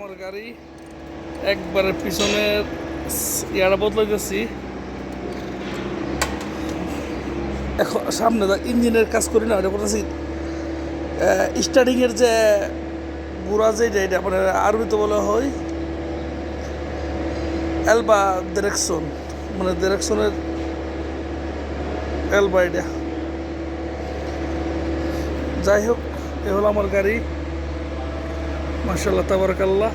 আমার গাড়ি একবারে পিছনের ইয়ারা বদলাইতেছি এখন সামনে ইঞ্জিনের কাজ করি না ওটা করতেছি। স্টার্টিংয়ের যে বুড়া যে এটা মানে আরবিতে বলা হয় এলবা ডিরেকশন মানে ডিরেকশনের এলবা এটা। যাই হোক, এ হলো আমার গাড়ি। মার্শাল্লাহ তাবারকাল্লাহ।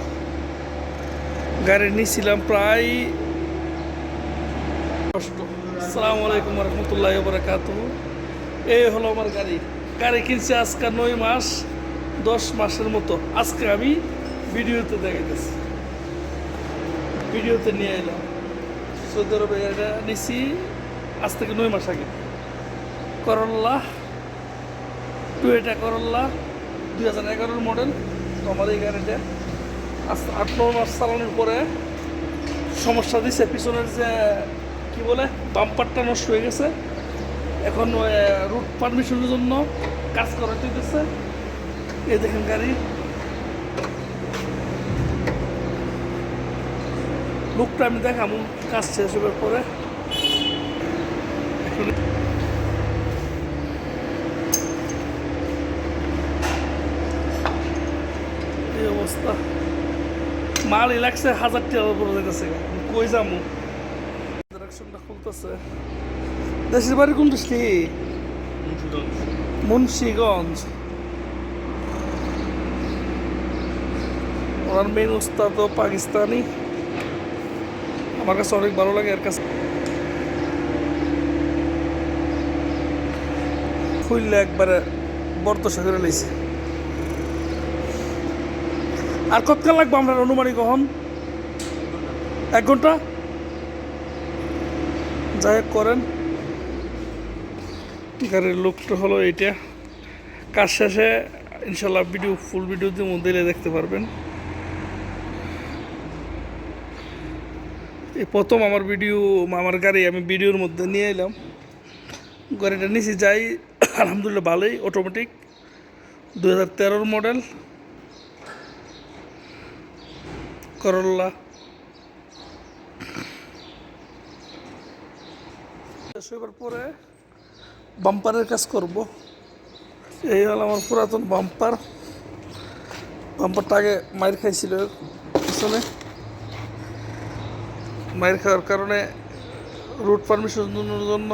গাড়ি নিয়েছিলাম প্রায় কষ্ট আসসালামু আলাইকুম রহমতুল্লাহ বরাকাত এই হলো আমার গাড়ি। গাড়ি কিনছি আজকে নয় মাস, দশ মাসের মতো। আজকে আমি ভিডিওতে দেখাইতেছি। ভিডিওতে নিয়ে এলাম। সৌদি আরবে এটা নিছি আজ থেকে নয় মাস আগে। করল্লা টুয়েটা করল্লা দুই হাজার এগারোর মডেল। তো আমার এই গাড়িটা আট নয় মাস চালানোর পরে সমস্যা দিছে। পিছনের যে, কি বলে বাম্পারটা নষ্ট হয়ে গেছে। এখন রুট পারমিশনের জন্য কাজ করাতে হইতেছে। এই দেখেন গাড়ি। লুকটা আমি দেখ দেখাম, কাজ শেষ হবার পরে এখন এই অবস্থা মালই লাগছে হাজার টাকার উপরে যেতেছে কই যামু? ডিরেকশনটা খুলতেছে। দেশের বাড়ি কোন ডিস্ট্রিক্ট? মুন্সিগঞ্জ। ওনার মেন উস্তাদ পাকিস্তানি। আমার কাছে অনেক ভালো লাগে এর কাছে। খুললে একবারে বর্তসা করে লাইছে। আর কতক্ষণ লাগবে আমরা অনুমানিক কখন এক ঘণ্টা? যাই করেন। গাড়ির লুকটা হলো এইটা। কাজ শেষে ইনশাল্লাহ ভিডিও ফুল ভিডিওতে মধ্যে দেখতে পারবেন। এই প্রথম আমার ভিডিও আমার গাড়ি আমি ভিডিওর মধ্যে নিয়ে এলাম। গাড়িটা নিচে যাই, আলহামদুলিল্লাহ ভালোই অটোমেটিক দু হাজার মডেল করল্লা। শেষ পরে বাম্পারের কাজ করব। এই হল আমার পুরাতন বাম্পার। বাম্পারটা আগে মায়ের খাইছিল পিছনে। মায়ের খাওয়ার কারণে রুট পারমিশনের জন্য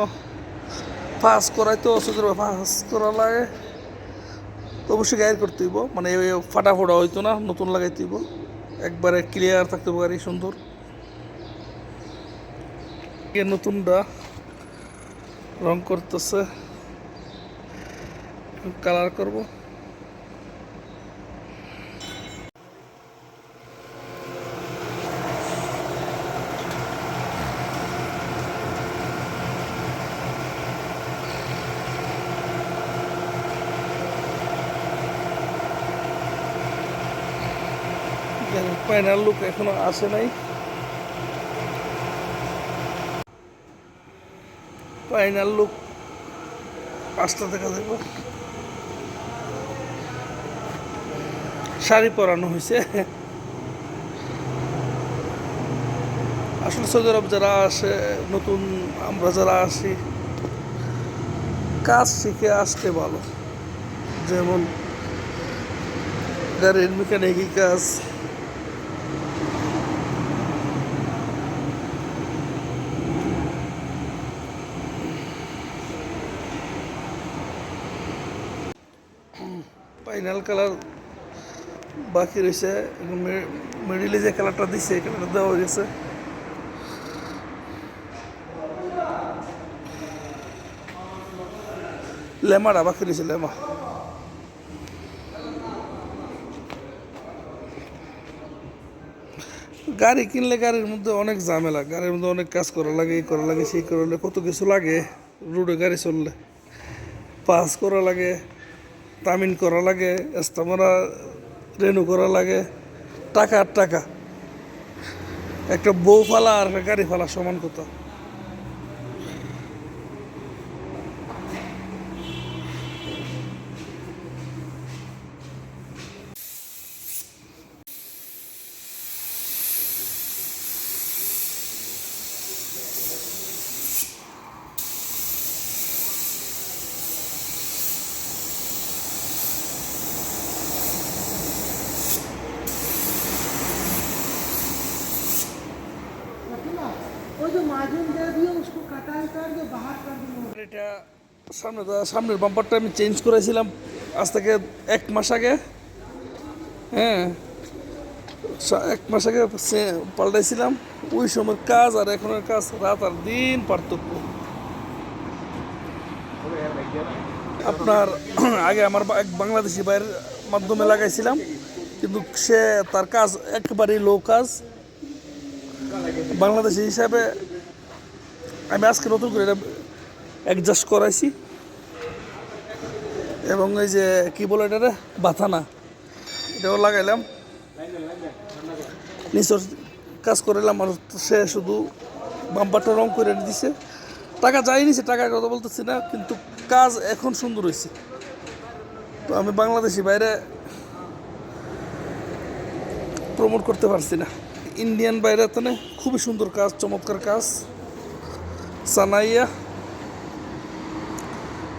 পাস করাইতে অসুবিধা পাস করা লাগে। অবশ্যই গায়ের করতে হইব মানে ফাটা ফোটা হইতো না, নতুন লাগাইতে হইব। একবারে ক্লিয়ার থাকতে পারি সুন্দর। নতুনটা রং করতেছে। কালার করব। ফাইনাল লুক এখনও আসে নাই। ফাইনাল লুক পাঁচটা দেখা যাবে শাড়ি পরানো হয়েছে আসলে সৌদি আরব যারা আসে, নতুন আমরা যারা আসি, কাজ শিখে আসতে ভালো। যেমন গাড়ির মেকানিকি কাজ। ফাইনাল কালার বাকি রয়েছে মিডিলে যে কালারটা দিছে কালারটা দেওয়া হয়ে গেছে। লেমাটা বাকি রয়েছে লেমা গাড়ি কিনলে গাড়ির মধ্যে অনেক ঝামেলা, গাড়ির মধ্যে অনেক কাজ করা লাগে এই করা লাগে, সেই করা লাগে, কত কিছু লাগে। রোডে গাড়ি চললে, পাস করা লাগে। তামিন করা লাগে এস্তমারা রেনু করা লাগে, টাকা আর টাকা। একটা বউ ফালা আর একটা গাড়ি ফালা সমান কথা। এটা সামনে সামনের বাম্পারটা আমি চেঞ্জ করেছিলাম আজ থেকে এক মাস আগে। হ্যাঁ এক মাস আগে পাল্টাইছিলাম। ওই সময় কাজ আর এখনের কাজ রাত আর দিন পার্থক্য। আপনার আগে আমার এক বাংলাদেশি বাইরের মাধ্যমে লাগাইছিলাম, কিন্তু সে তার কাজ একেবারেই লো কাজ। বাংলাদেশি হিসাবে আমি আজকে নতুন করে এটা অ্যাডজাস্ট করাইছি। এবং এই যে, কি বলে এটা বাথানা। এটাও লাগাইলাম। নিচর কাজ করাইলাম, আর সে শুধু বাম্পারটা রং করে দিছে। টাকা যাই নিছে, টাকার কথা বলতেছি না, কিন্তু কাজ এখন সুন্দর হয়েছে তো আমি বাংলাদেশি বাইরে প্রমোট করতে পারছি না। ইন্ডিয়ান বাইরে তো খুবই সুন্দর কাজ, চমৎকার কাজ। সানাইয়া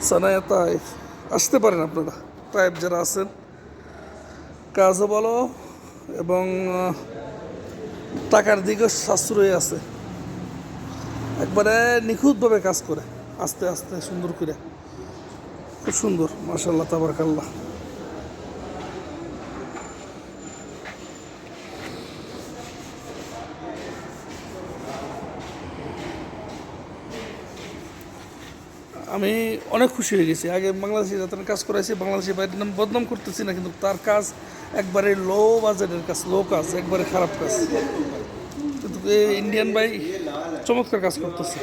সানাইয়া তাইফ। আসতে পারেন আপনারা। তাইফ যারা আছেন, কাজও ভালো এবং টাকার দিকেও সাশ্রয় আছে। একবারে নিখুঁতভাবে কাজ করে, আস্তে আস্তে সুন্দর করে। খুব সুন্দর মার্শাল্লাহ তাবারকাল্লাহ। আমি অনেক খুশি হয়ে গেছি। আগে বাংলাদেশে যাত্রার কাজ করাইছি, বাংলাদেশি বাইরের নাম বদনাম করতেছি না, কিন্তু তার কাজ একবারে লো বাজেটের কাজ লো কাজ, একবারে খারাপ কাজ। কিন্তু ইন্ডিয়ান বাই চমৎকার কাজ করতেছে।